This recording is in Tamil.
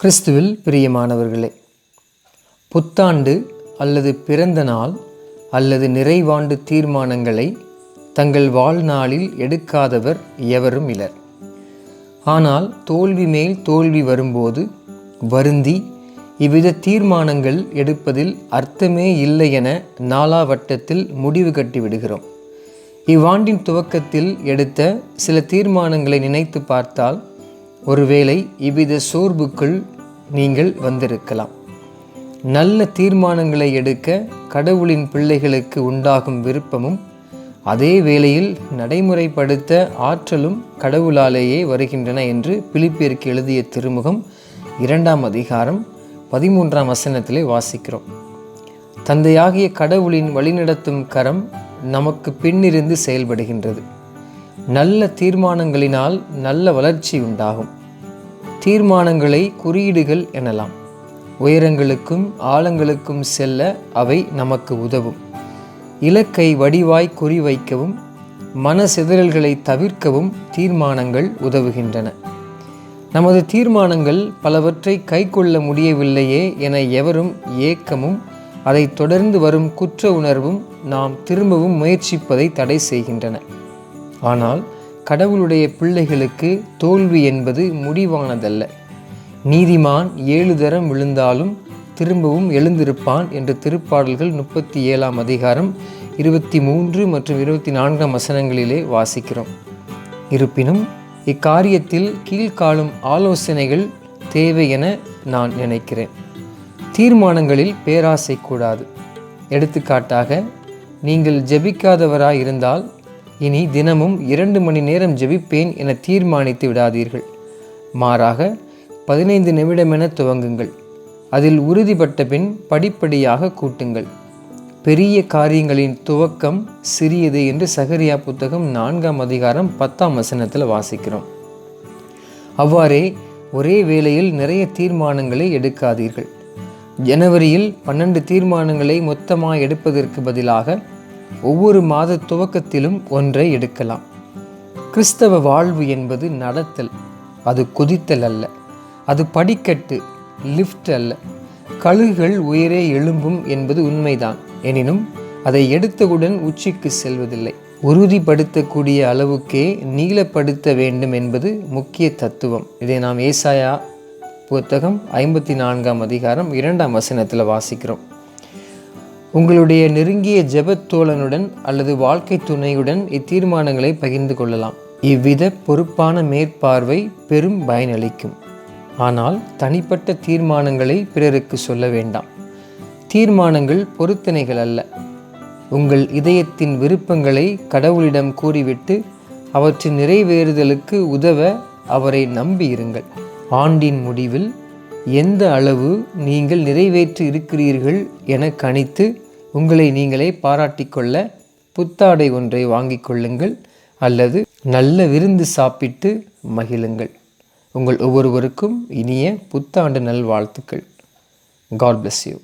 கிறிஸ்துவில் பிரியமானவர்களே புத்தாண்டு அல்லது பிறந்த நாள் அல்லது நிறைவாண்டு தீர்மானங்களை தங்கள் வாழ்நாளில் எடுக்காதவர் எவரும் இலர் ஆனால் தோல்வி மேல் தோல்வி வரும்போது வருந்தி இவ்வித தீர்மானங்கள் எடுப்பதில் அர்த்தமே இல்லை என நாலாவட்டத்தில் முடிவு கட்டி விடுகிறோம். இவ்வாண்டின் துவக்கத்தில் எடுத்த சில தீர்மானங்களை நினைத்து பார்த்தால் ஒருவேளை இவ்வித சோர்வுக்குள் நீங்கள் வந்திருக்கலாம். நல்ல தீர்மானங்களை எடுக்க கடவுளின் பிள்ளைகளுக்கு உண்டாகும் விருப்பமும் அதே வேளையில் நடைமுறைப்படுத்த ஆற்றலும் கடவுளாலேயே வருகின்றன என்று பிலிப்பியருக்கு எழுதிய திருமுகம் இரண்டாம் அதிகாரம் பதிமூன்றாம் வசனத்திலே வாசிக்கிறோம். தந்தையாகிய கடவுளின் வழிநடத்தும் கரம் நமக்கு பின்னிருந்து செயல்படுகின்றது. நல்ல தீர்மானங்களினால் நல்ல வளர்ச்சி உண்டாகும். தீர்மானங்களை குறியீடுகள் எனலாம். உயரங்களுக்கும் ஆழங்களுக்கும் செல்ல அவை நமக்கு உதவும். இலக்கை வடிவாய் குறிவைக்கவும் மன சிதறல்களை தவிர்க்கவும் தீர்மானங்கள் உதவுகின்றன. நமது தீர்மானங்கள் பலவற்றை கை கொள்ள முடியவில்லையே என எவரும் ஏக்கமும் அதை தொடர்ந்து வரும் குற்ற உணர்வும் நாம் திரும்பவும் முயற்சிப்பதை தடை செய்கின்றன. ஆனால் கடவுளுடைய பிள்ளைகளுக்கு தோல்வி என்பது முடிவானதல்ல. நீதிமான் ஏழு தரம் விழுந்தாலும் திரும்பவும் எழுந்திருப்பான் என்ற திருப்பாடல்கள் முப்பத்தி ஏழாம் அதிகாரம் இருபத்தி மூன்று மற்றும் இருபத்தி நான்காம் வசனங்களிலே வாசிக்கிறோம். இருப்பினும் இக்காரியத்தில் கீழ்காலும் ஆலோசனைகள் தேவை என நான் நினைக்கிறேன். தீர்மானங்களில் பேராசை கூடாது. எடுத்துக்காட்டாக நீங்கள் ஜெபிக்காதவராய் இருந்தால் இனி தினமும் இரண்டு மணி நேரம் ஜெபிப்பேன் என தீர்மானித்து விடாதீர்கள். மாறாக பதினைந்து நிமிடமென துவங்குங்கள். அதில் உறுதிப்பட்ட பின் படிப்படியாக கூட்டுங்கள். பெரிய காரியங்களின் துவக்கம் சிறியது என்று சகரியா புத்தகம் நான்காம் அதிகாரம் பத்தாம் வசனத்தில் வாசிக்கிறோம். அவ்வாறே ஒரே வேளையில் நிறைய தீர்மானங்களை எடுக்காதீர்கள். ஜனவரியில் பன்னெண்டு தீர்மானங்களை மொத்தமாக எடுப்பதற்கு பதிலாக ஒவ்வொரு மாத துவக்கத்திலும் ஒன்றை எடுக்கலாம். கிறிஸ்தவ வாழ்வு என்பது நடத்தல் அது குதித்தல் அல்ல. அது படிக்கட்டு லிஃப்ட் அல்ல. கழுகுகள் உயரே எழும்பும் என்பது உண்மைதான். எனினும் அதை எடுத்தவுடன் உச்சிக்கு செல்வதில்லை. உறுதிப்படுத்தக்கூடிய அளவுக்கே நீளப்படுத்த வேண்டும் என்பது முக்கிய தத்துவம். இதை நாம் ஏசாயா புத்தகம் ஐம்பத்தி நான்காம் அதிகாரம் இரண்டாம் வசனத்தில் வாசிக்கிறோம். உங்களுடைய நெருங்கிய ஜெபத்தோழனுடன் அல்லது வாழ்க்கை துணையுடன் இத்தீர்மானங்களை பகிர்ந்து கொள்ளலாம். இவ்வித பொறுப்பான மேற்பார்வை பெரும் பயனளிக்கும். ஆனால் தனிப்பட்ட தீர்மானங்களை பிறருக்கு சொல்ல வேண்டாம். தீர்மானங்கள் பொருத்தனைகள் அல்ல. உங்கள் இதயத்தின் விருப்பங்களை கடவுளிடம் கூறிவிட்டு அவற்றின் நிறைவேறுதலுக்கு உதவ அவரை நம்பியிருங்கள். ஆண்டின் முடிவில் எந்த அளவு நீங்கள் நிறைவேற்றி இருக்கிறீர்கள் என கணித்து உங்களை நீங்களே பாராட்டிக்கொள்ள புத்தாடை ஒன்றை வாங்கிக் கொள்ளுங்கள் அல்லது நல்ல விருந்து சாப்பிட்டு மகிழுங்கள். உங்கள் ஒவ்வொருவருக்கும் இனிய புத்தாண்டு நல்வாழ்த்துக்கள். God bless you